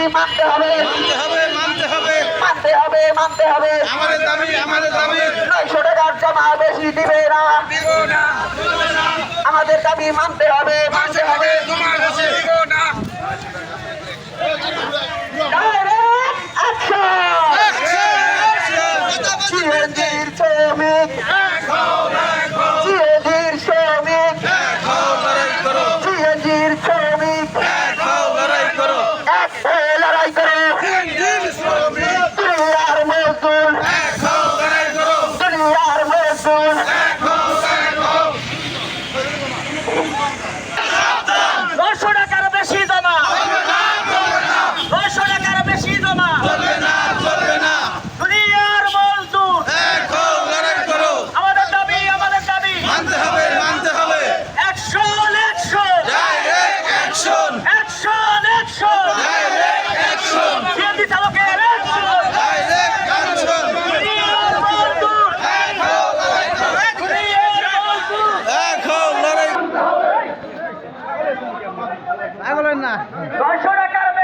দাবি মানতে হবে। মানতে হবে মানতে হবে। মানতে মানতে হবে। আমাদের দাবি আমাদের দাবি। নয়শো টাকার জমা বেশি দিবে না। আমাদের দাবি মানতে হবে মানতে হবে।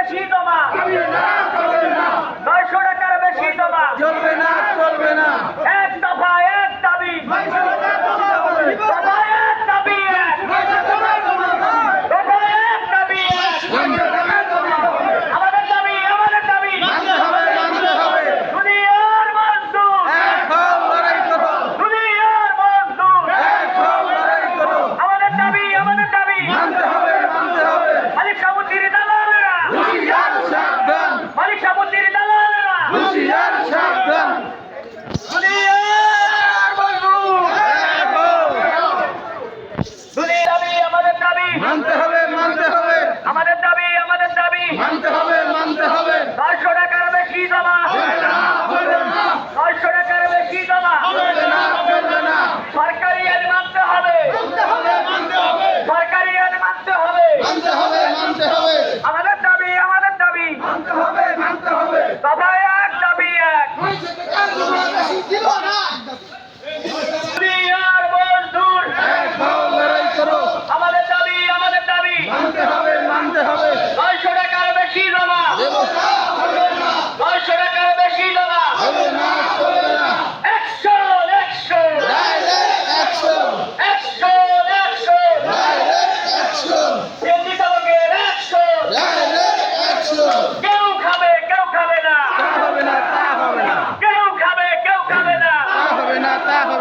বেশি জমা। নয়শো টাকার বেশি জমা। চলবে না চলবে না।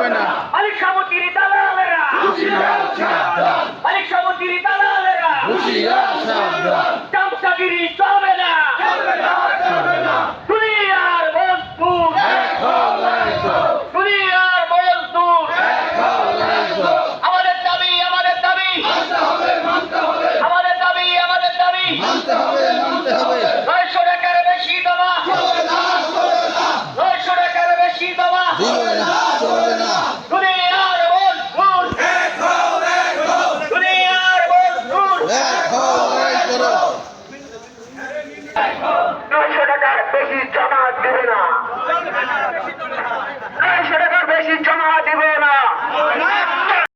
হবে না। আলী সামুদ্রি দালালেরা। হুশিয়ার সাবধান আলী সামুদ্রি দালালেরা। হুশিয়ার সাবধান চলবে না। চলবে না চলবে না। দুনিয়ার মজবুত এক হল